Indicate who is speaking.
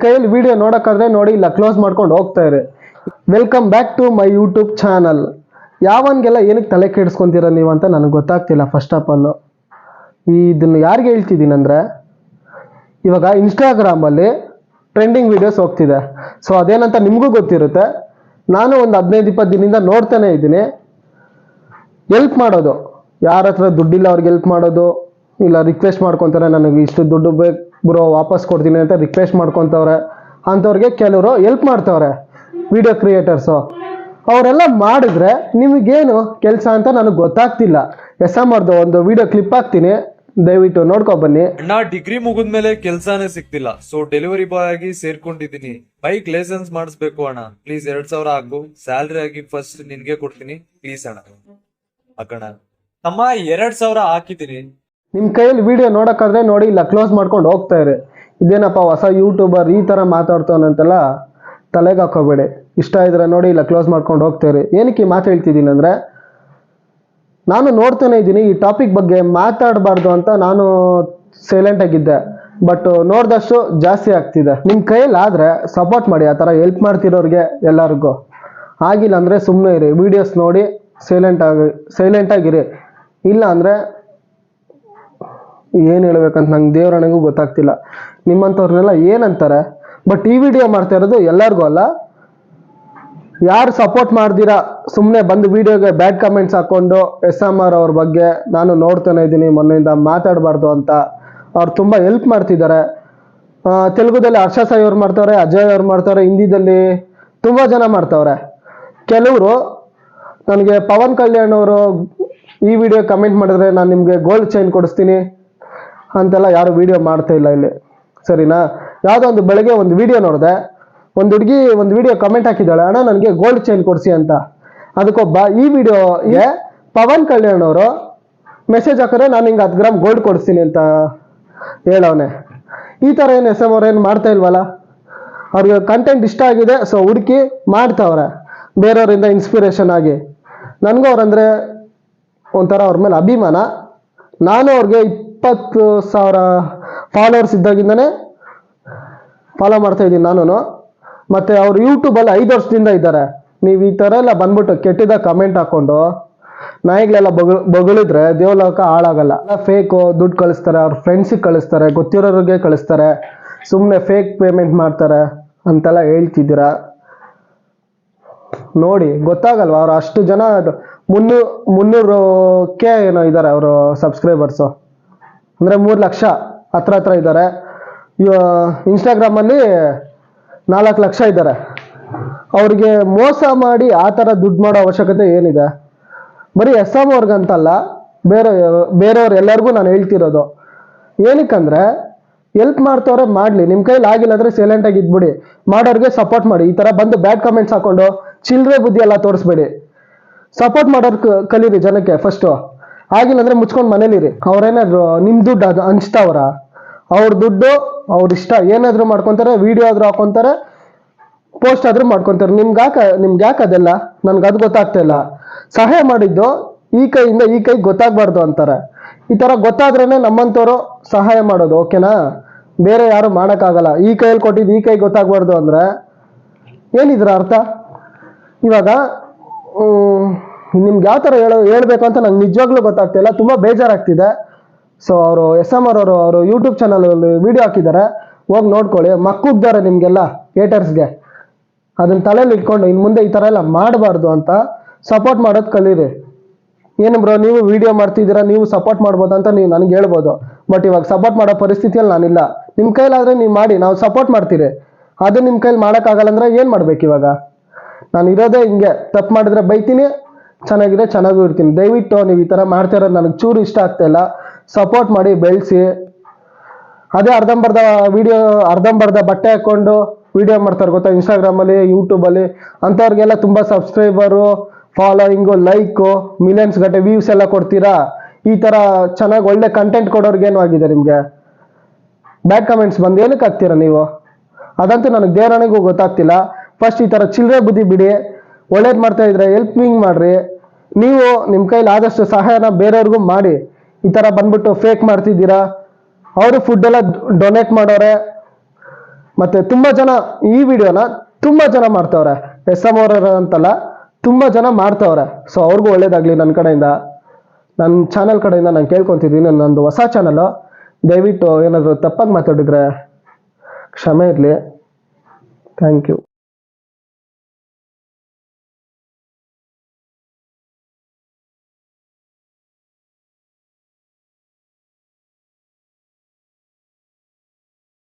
Speaker 1: ಕೈಯಲ್ಲಿ ವಿಡಿಯೋ ನೋಡೋಕ್ಕಾದ್ರೆ ನೋಡಿ, ಇಲ್ಲ ಕ್ಲೋಸ್ ಮಾಡ್ಕೊಂಡು ಹೋಗ್ತಾ ಇರಿ. Welcome back to my YouTube channel ಯಾವನ್ಗೆಲ್ಲ ಏನಕ್ಕೆ ತಲೆ ಕೆಡಿಸ್ಕೊಂತೀರ ನೀವು ಅಂತ ನನಗೆ ಗೊತ್ತಾಗ್ತಿಲ್ಲ ಫಸ್ಟ್ ಆಫ್ ಆಲ್ ಇದನ್ನು ಯಾರಿಗೆ ಹೇಳ್ತಿದ್ದೀನಿ ಅಂದರೆ ಇವಾಗ ಇನ್ಸ್ಟಾಗ್ರಾಮಲ್ಲಿ ಟ್ರೆಂಡಿಂಗ್ ವಿಡಿಯೋಸ್ ಹೋಗ್ತಿದೆ. ಸೊ ಅದೇನಂತ ನಿಮಗೂ ಗೊತ್ತಿರುತ್ತೆ. ನಾನು ಒಂದು ಹದಿನೈದು, ಇಪ್ಪತ್ತು ದಿನದಿಂದ ನೋಡ್ತಾನೆ ಇದ್ದೀನಿ. ಎಲ್ಪ್ ಮಾಡೋದು. ಯಾರ ಹತ್ರ ದುಡ್ಡಿಲ್ಲ ಅವ್ರಿಗೆ ಎಲ್ಪ್ ಮಾಡೋದು, ಇಲ್ಲ ರಿಕ್ವೆಸ್ಟ್ ಮಾಡ್ಕೊತಾರೆ, ನನಗೆ ಇಷ್ಟು ದುಡ್ಡು ಬೇಕು. ಬ್ರೋ ವಾಪಸ್ ಕೊಡ್ತೀನಿ ಅಂತ ರಿಕ್ವೆಸ್ಟ್ ಮಾಡ್ಕೊತವ್ರೆ. ಅಂಥವ್ರಿಗೆ ಕೆಲವರು ಎಲ್ಪ್ ಮಾಡ್ತವ್ರೆ ವಿಡಿಯೋ ಕ್ರಿಯೇಟರ್ಸು ಅವರೆಲ್ಲ ಮಾಡಿದ್ರೆ ನಿಮಗೇನು ಕೆಲಸ ಅಂತ ನನಗೆ ಗೊತ್ತಾಗ್ತಿಲ್ಲ. ಎಸ್ ಎಂ ಅವ್ರದ್ದು ಒಂದು ವಿಡಿಯೋ ಕ್ಲಿಪ್ ಹಾಕ್ತೀನಿ. ದಯವಿಟ್ಟು ನೋಡ್ಕೊ ಬನ್ನಿ.
Speaker 2: ಅಣ್ಣ ಡಿಗ್ರಿ ಮುಗಿದ್ಮೇಲೆ ಕೆಲ್ಸಾನೇ ಸಿಕ್ತಿಲ್ಲ ಸೊ ಡೆಲಿವರಿ ಬಾಯ್ ಆಗಿ ಸೇರ್ಕೊಂಡಿದ್ದೀನಿ. ಬೈಕ್ ಲೈಸೆನ್ಸ್ ಮಾಡಿಸ್ಬೇಕು ಅಣ್ಣ. ಪ್ಲೀಸ್ ಎರಡ್ ಸಾವಿರ ಹಾಕು ಸ್ಯಾಲ್ರಿ ಆಗಿ ಫಸ್ಟ್ ನಿನ್ಗೆ ಕೊಡ್ತೀನಿ. ಪ್ಲೀಸ್ ಅಣ್ಣ. ಅಕ್ಕಣ್ಣ, ತಮ್ಮ ಎರಡ್ ಸಾವಿರ ಹಾಕಿದ್ದೀನಿ.
Speaker 1: ನಿಮ್ಮ ಕೈಯಲ್ಲಿ ವಿಡಿಯೋ ನೋಡೋಕ್ಕಾದ್ರೆ ನೋಡಿ, ಇಲ್ಲ ಕ್ಲೋಸ್ ಮಾಡ್ಕೊಂಡು ಹೋಗ್ತಾ ಇರಿ. ಇದೇನಪ್ಪ ಹೊಸ ಯೂಟ್ಯೂಬರ್ ಈ ಥರ ಮಾತಾಡ್ತಾನಂತೆಲ್ಲ ತಲೆಗೆ ಹಾಕೋಬೇಡಿ. ಇಷ್ಟ ಇದ್ರೆ ನೋಡಿ, ಇಲ್ಲ ಕ್ಲೋಸ್ ಮಾಡ್ಕೊಂಡು ಹೋಗ್ತಾ ಇರಿ. ಏನಕ್ಕೆ ಮಾತು ಹೇಳ್ತಿದ್ದೀನಿ ಅಂದರೆ, ನಾನು ನೋಡ್ತಾನೆ ಇದ್ದೀನಿ, ಈ ಟಾಪಿಕ್ ಬಗ್ಗೆ ಮಾತಾಡಬಾರ್ದು ಅಂತ ನಾನು ಸೈಲೆಂಟ್ ಆಗಿದ್ದೆ. ಬಟ್ ನೋಡಿದಷ್ಟು ಜಾಸ್ತಿ ಆಗ್ತಿದೆ. ನಿಮ್ಮ ಕೈಯಲ್ಲಿ ಆದರೆ ಸಪೋರ್ಟ್ ಮಾಡಿ, ಆ ಥರ ಹೆಲ್ಪ್ ಮಾಡ್ತಿರೋರಿಗೆ ಎಲ್ಲರಿಗೂ. ಆಗಿಲ್ಲ ಅಂದರೆ ಸುಮ್ಮನೆ ಇರಿ. ವೀಡಿಯೋಸ್ ನೋಡಿ ಸೈಲೆಂಟ್ ಆಗಿ ಸೈಲೆಂಟಾಗಿರಿ ಇಲ್ಲ ಅಂದರೆ ಏನು ಹೇಳ್ಬೇಕಂತ ನಂಗೆ ದೇವರಣೆಗೂ ಗೊತ್ತಾಗ್ತಿಲ್ಲ. ನಿಮ್ಮಂಥವ್ರನ್ನೆಲ್ಲ ಏನಂತಾರೆ? ಬಟ್ ಈ ವಿಡಿಯೋ ಮಾಡ್ತಾ ಇರೋದು ಎಲ್ಲರಿಗೂ ಅಲ್ಲ. ಯಾರು ಸಪೋರ್ಟ್ ಮಾಡ್ದಿರಾ? ಸುಮ್ಮನೆ ಬಂದು ವಿಡಿಯೋಗೆ ಬ್ಯಾಡ್ ಕಮೆಂಟ್ಸ್ ಹಾಕ್ಕೊಂಡು ಎಸ್ ಎಂ ಆರ್ ಅವ್ರ ಬಗ್ಗೆ ನಾನು ನೋಡ್ತಾನೆ ಇದ್ದೀನಿ, ಮೊನ್ನೆಯಿಂದ ಮಾತಾಡಬಾರ್ದು ಅಂತ. ಅವ್ರು ತುಂಬ ಹೆಲ್ಪ್ ಮಾಡ್ತಿದ್ದಾರೆ. ತೆಲುಗುದಲ್ಲಿ ಹರ್ಷ ಸಾಯಿ ಅವ್ರು ಮಾಡ್ತಾವ್ರೆ, ಅಜಯ್ ಅವ್ರು ಮಾಡ್ತಾರೆ ಹಿಂದಿದಲ್ಲಿ ತುಂಬ ಜನ ಮಾಡ್ತವ್ರೆ. ಕೆಲವರು ನನಗೆ ಪವನ್ ಕಲ್ಯಾಣ್ ಅವರು ಈ ವಿಡಿಯೋ ಕಮೆಂಟ್ ಮಾಡಿದ್ರೆ ನಾನು ನಿಮಗೆ ಗೋಲ್ಡ್ ಚೈನ್ ಕೊಡಿಸ್ತೀನಿ. ಅಂತೆಲ್ಲ ಯಾರು ವಿಡಿಯೋ ಮಾಡ್ತಾ ಇಲ್ಲ ಇಲ್ಲಿ. ಸರಿನಾ? ಯಾವುದೋ ಒಂದು ಬೆಳಗ್ಗೆ ಒಂದು ವಿಡಿಯೋ ನೋಡಿದೆ. ಒಂದು ಹುಡುಗಿ ಒಂದು ವಿಡಿಯೋ ಕಮೆಂಟ್ ಹಾಕಿದ್ದಾಳೆ. ಅಣ್ಣ, ನನಗೆ ಗೋಲ್ಡ್ ಚೈನ್ ಕೊಡಿಸಿ ಅಂತ. ಅದಕ್ಕೊಬ್ಬ, ಈ ವಿಡಿಯೋಗೆ ಪವನ್ ಕಲ್ಯಾಣ್ ಅವರು ಮೆಸೇಜ್ ಹಾಕಿದ್ರೆ ನಾನು ಹಿಂಗೆ ಹತ್ತು ಗ್ರಾಮ್ ಗೋಲ್ಡ್ ಕೊಡಿಸ್ತೀನಿ ಅಂತ ಹೇಳವನೆ. ಈ ಥರ ಏನು ಎಸ್ ಎಂ ಅವ್ರು ಏನು ಮಾಡ್ತಾ ಇಲ್ವಲ್ಲ? ಅವ್ರಿಗೆ ಕಂಟೆಂಟ್ ಇಷ್ಟ ಆಗಿದೆ ಸೊ ಹುಡುಕಿ ಮಾಡ್ತಾವ್ರೆ, ಬೇರೆಯವರಿಂದ ಇನ್ಸ್ಪಿರೇಷನ್ ಆಗಿ. ನನಗೂ ಅವ್ರಂದ್ರೆ ಒಂಥರ ಅವ್ರ ಮೇಲೆ ಅಭಿಮಾನ. ನಾನು ಅವ್ರಿಗೆ ಇಪ್ಪತ್ತು ಸಾವಿರ ಫಾಲೋವರ್ಸ್ ಇದ್ದಾಗಿಂದನೇ ಫಾಲೋ ಮಾಡ್ತಾ ಇದ್ದೀನಿ ನಾನು ಮತ್ತು ಅವ್ರು ಯೂಟ್ಯೂಬಲ್ಲಿ ಐದು ವರ್ಷದಿಂದ ಇದ್ದಾರೆ. ನೀವು ಈ ಥರ ಎಲ್ಲ ಬಂದ್ಬಿಟ್ಟು ಕೆಟ್ಟಿದ ಕಮೆಂಟ್ ಹಾಕ್ಕೊಂಡು ನಾಯಿಗಳೆಲ್ಲ ಬಗ ಬಗಳಿದ್ರೆ ದೇವಲೋಕ ಹಾಳಾಗಲ್ಲ. ಫೇಕು ದುಡ್ಡು ಕಳಿಸ್ತಾರೆ, ಅವ್ರ ಫ್ರೆಂಡ್ಸಿಗೆ ಕಳಿಸ್ತಾರೆ, ಗೊತ್ತಿರೋರಿಗೆ ಕಳಿಸ್ತಾರೆ. ಸುಮ್ಮನೆ ಫೇಕ್ ಪೇಮೆಂಟ್ ಮಾಡ್ತಾರೆ ಅಂತೆಲ್ಲ ಹೇಳ್ತಿದ್ದೀರಾ? ನೋಡಿ, ಗೊತ್ತಾಗಲ್ವಾ? ಅವ್ರು ಅಷ್ಟು ಜನ ಅದು ಮುನ್ನೂ, ಮುನ್ನೂರು ಕೆ ಏನೋ ಇದ್ದಾರೆ ಅವರು ಸಬ್ಸ್ಕ್ರೈಬರ್ಸು ಅಂದರೆ ಮೂರು ಲಕ್ಷ ಹತ್ರ ಹತ್ರ ಇದ್ದಾರೆ ಇನ್ಸ್ಟಾಗ್ರಾಮಲ್ಲಿ ನಾಲ್ಕು ಲಕ್ಷ ಇದ್ದಾರೆ ಅವ್ರಿಗೆ ಮೋಸ ಮಾಡಿ ಆ ಥರ ದುಡ್ಡು ಮಾಡೋ ಅವಶ್ಯಕತೆ ಏನಿದೆ? ಬರೀ ಎಸ್ ಎಂ ಅವ್ರಿಗಂತಲ್ಲ, ಬೇರೆ, ಬೇರೆಯವ್ರು ಎಲ್ಲರಿಗೂ ನಾನು ಹೇಳ್ತಿರೋದು. ಏನಕ್ಕಂದರೆ ಎಲ್ಪ್ ಮಾಡ್ತವ್ರೆ ಮಾಡಲಿ ನಿಮ್ಮ ಕೈಲಿ ಆಗಿಲ್ಲ ಅಂದರೆ ಸೈಲೆಂಟಾಗಿ ಇದ್ಬಿಡಿ. ಮಾಡೋರಿಗೆ ಸಪೋರ್ಟ್ ಮಾಡಿ. ಈ ಥರ ಬಂದು ಬ್ಯಾಡ್ ಕಮೆಂಟ್ಸ್ ಹಾಕೊಂಡು ಚಿಲ್ಲರೆ ಬುದ್ಧಿ ಎಲ್ಲ ತೋರಿಸ್ಬೇಡಿ. ಸಪೋರ್ಟ್ ಮಾಡೋರು ಕಲೀರಿ ಜನಕ್ಕೆ ಫಸ್ಟು ಆಗಿಲ್ಲ ಅಂದ್ರೆ ಮುಚ್ಕೊಂಡು ಮನೇಲಿರಿ ಅವ್ರೇನಾದ್ರು ನಿಮ್ಮ ದುಡ್ಡು ಅದು ಹಂಚ್ತಾವ್ರ ಅವ್ರ. ದುಡ್ಡು ಅವ್ರ ಇಷ್ಟ. ಏನಾದ್ರು ಮಾಡ್ಕೊಂತಾರೆ ವಿಡಿಯೋ ಆದ್ರೂ ಹಾಕೊಂತಾರೆ ಪೋಸ್ಟ್ ಆದ್ರೂ ಮಾಡ್ಕೊಂತಾರೆ. ನಿಮ್ಗೆ ಯಾಕ, ನಿಮ್ಗೆ ಯಾಕೆ ಅದೆಲ್ಲ? ನನ್ಗೆ ಅದು ಗೊತ್ತಾಗ್ತಾ ಇಲ್ಲ. ಸಹಾಯ ಮಾಡಿದ್ದು ಈ ಕೈಯಿಂದ ಈ ಕೈ ಗೊತ್ತಾಗ್ಬಾರ್ದು ಅಂತಾರೆ. ಈ ತರ ಗೊತ್ತಾದ್ರೇನೆ ನಮ್ಮಂತವ್ರು ಸಹಾಯ ಮಾಡೋದು ಓಕೆನಾ ಬೇರೆ ಯಾರು ಮಾಡೋಕ್ಕಾಗಲ್ಲ. ಈ ಕೈಯಲ್ಲಿ ಕೊಟ್ಟಿದ್ದು ಈ ಕೈ ಗೊತ್ತಾಗ್ಬಾರ್ದು ಅಂದ್ರೆ ಏನಿದ್ರ ಅರ್ಥ? ಇವಾಗ ನಿಮ್ಗೆ ಯಾವ ಥರ ಹೇಳೋ ಹೇಳಬೇಕು ಅಂತ ನಂಗೆ ನಿಜವಾಗ್ಲೂ ಗೊತ್ತಾಗ್ತಿಲ್ಲ ತುಂಬ ಬೇಜಾರಾಗ್ತಿದೆ. ಸೊ ಅವರು ಎಸ್ ಎಂ ಆರ್ ಅವರು ಅವರು ಯೂಟ್ಯೂಬ್ ಚಾನಲಲ್ಲಿ ವೀಡಿಯೋ ಹಾಕಿದ್ದಾರೆ. ಹೋಗಿ ನೋಡ್ಕೊಳ್ಳಿ. ಮಕ್ಕಳಿದ್ದಾರೆ ನಿಮಗೆಲ್ಲ ಥಿಯೇಟರ್ಸ್ಗೆ ಅದನ್ನ ತಲೆಯಲ್ಲಿ ಇಟ್ಕೊಂಡು ಇನ್ನು ಮುಂದೆ ಈ ಥರ ಎಲ್ಲ ಮಾಡಬಾರ್ದು ಅಂತ ಸಪೋರ್ಟ್ ಮಾಡೋದು ಕಲೀರಿ. ಏನು ಬ್ರೋ ನೀವು ವಿಡಿಯೋ ಮಾಡ್ತಿದ್ದೀರಾ? ನೀವು ಸಪೋರ್ಟ್ ಮಾಡ್ಬೋದು ಅಂತ ನೀವು ನನಗೆ ಹೇಳ್ಬೋದು. ಬಟ್ ಇವಾಗ ಸಪೋರ್ಟ್ ಮಾಡೋ ಪರಿಸ್ಥಿತಿಯಲ್ಲಿ ನಾನಿಲ್ಲ. ನಿಮ್ಮ ಕೈಲಾದರೆ ನೀವು ಮಾಡಿ. ನಾವು ಸಪೋರ್ಟ್ ಮಾಡ್ತೀರಿ. ಅದು ನಿಮ್ಮ ಕೈಲಿ ಮಾಡೋಕ್ಕಾಗಲ್ಲ ಅಂದರೆ ಏನು ಮಾಡ್ಬೇಕು ಇವಾಗ? ನಾನು ಇರೋದೇ ಹಿಂಗೆ. ತಪ್ಪು ಮಾಡಿದ್ರೆ ಬೈತೀನಿ, ಚೆನ್ನಾಗಿದೆ, ಚೆನ್ನಾಗೂ ಇರ್ತೀನಿ. ದಯವಿಟ್ಟು ನೀವು ಈ ಥರ ಮಾಡ್ತಾ ಇರೋದು ನನಗೆ ಚೂರು ಇಷ್ಟ ಆಗ್ತಾ ಇಲ್ಲ. ಸಪೋರ್ಟ್ ಮಾಡಿ, ಬೆಳೆಸಿ. ಅದೇ ಅರ್ಧಂಬರ್ಧ ವಿಡಿಯೋ ಅರ್ಧಂಬರ್ಧ ಬಟ್ಟೆ ಹಾಕ್ಕೊಂಡು ವಿಡಿಯೋ ಮಾಡ್ತಾರೆ ಗೊತ್ತಾ? ಇನ್ಸ್ಟಾಗ್ರಾಮಲ್ಲಿ ಯೂಟ್ಯೂಬಲ್ಲಿ ಅಂಥವ್ರಿಗೆಲ್ಲ ತುಂಬ ಸಬ್ಸ್ಕ್ರೈಬರು ಫಾಲೋಯಿಂಗು ಲೈಕು ಮಿಲಿಯನ್ಸ್ ಗಟ್ಟೆ ವ್ಯೂಸ್ ಎಲ್ಲ ಕೊಡ್ತೀರಾ? ಈ ಥರ ಚೆನ್ನಾಗಿ ಒಳ್ಳೆ ಕಂಟೆಂಟ್ ಕೊಡೋರ್ಗೇನು ಆಗಿದೆ ನಿಮಗೆ? ಬ್ಯಾಡ್ ಕಮೆಂಟ್ಸ್ ಬಂದು ಏನಕ್ಕೆ ಹಾಕ್ತೀರಾ ನೀವು? ಅದಂತೂ ನನಗೆ ದೇವರಾಣಿಗೂ ಗೊತ್ತಾಗ್ತಿಲ್ಲ. ಫಸ್ಟ್ ಈ ಥರ ಚಿಲ್ಲರೆ ಬುದ್ಧಿ ಬಿಡಿ, ಒಳ್ಳೇದು ಮಾಡ್ತಾ ಇದ್ರೆ ಹೆಲ್ಪಿಂಗ್ ಮಾಡ್ರಿ. ನೀವು ನಿಮ್ಮ ಕೈಲಿ ಆದಷ್ಟು ಸಹಾಯನ ಬೇರೆಯವ್ರಿಗೂ ಮಾಡಿ. ಈ ಥರ ಬಂದ್ಬಿಟ್ಟು ಫೇಕ್ ಮಾಡ್ತಿದ್ದೀರಾ? ಅವರು ಫುಡ್ಡೆಲ್ಲ ಡೊನೇಟ್ ಮಾಡೋರೆ. ಮತ್ತು ತುಂಬ ಜನ ಈ ವಿಡಿಯೋನ ತುಂಬ ಜನ ಮಾಡ್ತವ್ರೆ. ಎಸ್ ಎಂ ಅವರ ಅಂತಲ್ಲ, ತುಂಬ ಜನ ಮಾಡ್ತವ್ರೆ. ಸೊ ಅವ್ರಿಗೂ ಒಳ್ಳೇದಾಗಲಿ ನನ್ನ ಕಡೆಯಿಂದ. ನನ್ನ ಚಾನಲ್ ಕಡೆಯಿಂದ ನಾನು ಕೇಳ್ಕೊತಿದ್ದೀನಿ ನನ್ನೊಂದು ಹೊಸ ಚಾನಲ್ಲು ದಯವಿಟ್ಟು ಏನಾದರೂ ತಪ್ಪಾಗಿ ಮಾತಾಡಿದ್ರೆ ಕ್ಷಮೆ ಇರಲಿ. Thank you